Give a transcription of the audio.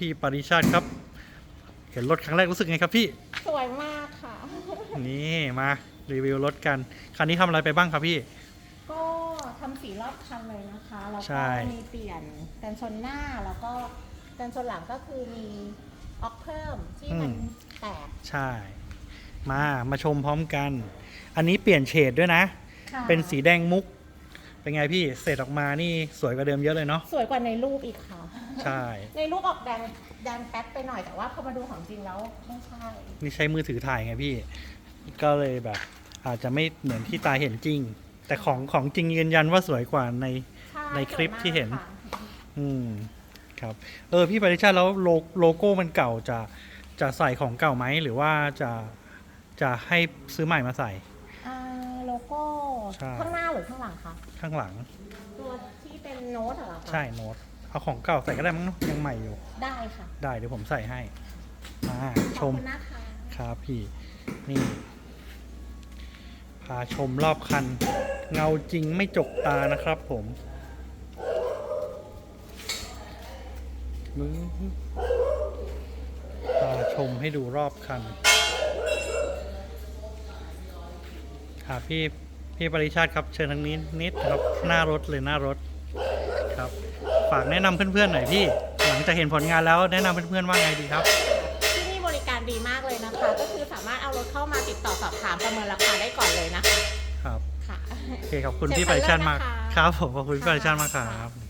พี่ปริชาติครับ เห็นรถครั้งแรกรู้สึกไงครับพี่ สวยมากค่ะ นี่มารีวิวรถกัน คันนี้ทำอะไรไปบ้างครับพี่ ก็ทำสีรอบคันเลยนะคะ แล้วใช่ ก็มีเปลี่ยนกันชนหน้าแล้วก็กันชนหลังก็คือมีออกเพิ่มที่มันแตกใช่ มามาชมพร้อมกัน อันนี้เปลี่ยนเฉดด้วยนะ ค่ะเป็นสีแดงมุก เป็นไงพี่เสร็จออกมานี่สวยกว่าเดิมเยอะเลยเนาะสวยกว่าในรูปอีกค่ะ ใช่ ในรูปออกแดงแดงแป๊ดไปหน่อยแต่ว่าพอมาดูของจริงแล้วไม่ใช่ นี่ใช้มือถือถ่ายไงพี่ ก็เลยแบบ อาจจะไม่เหมือนที่ตาเห็นจริง แต่ของของจริงยืนยันว่าสวยกว่าในใช่ในคลิปที่เห็น สวยมากค่ะอืมครับ เออพี่ปริชาติแล้วโลโลโก้มันเก่าจะจะใส่ของเก่าไหมหรือว่าจะจะให้ซื้อใหม่มาใส่อ่าโลโก้ ใช่ ข้างหน้าหรือข้างหลังคะข้างหลัง ตัวที่เป็นโน้ตเหรอคะใช่โน้ตเอาของเก่าใส่ก็ได้มั้งเนอะยังใหม่อยู่ ได้ค่ะได้เดี๋ยวผมใส่ให้มาชขอบม คุณนะคะ ครับพี่นี่ พาชมรอบคัน เงาจริงไม่จกตานะครับผมมึงพาชมให้ดูรอบคันครับพี่ พี่ปริชาติครับเชิญทางนี้นิดครับหน้ารถเลยหน้ารถครับ ฝากแนะนำเพื่อนๆหน่อยพี่ หลังจากเห็นผลงานแล้วแนะนำเพื่อนๆว่าไงดีครับที่นี่บริการดีมากเลยนะคะ ก็คือสามารถเอารถเข้ามาติดต่อสอบถามประเมินราคาได้ก่อนเลยนะคะครับค่ะโอเคขอบคุณเชิญพี่ปริชาติมากไปเลยนะคะครับผมขอบคุณพี่ปริชาติมากครับ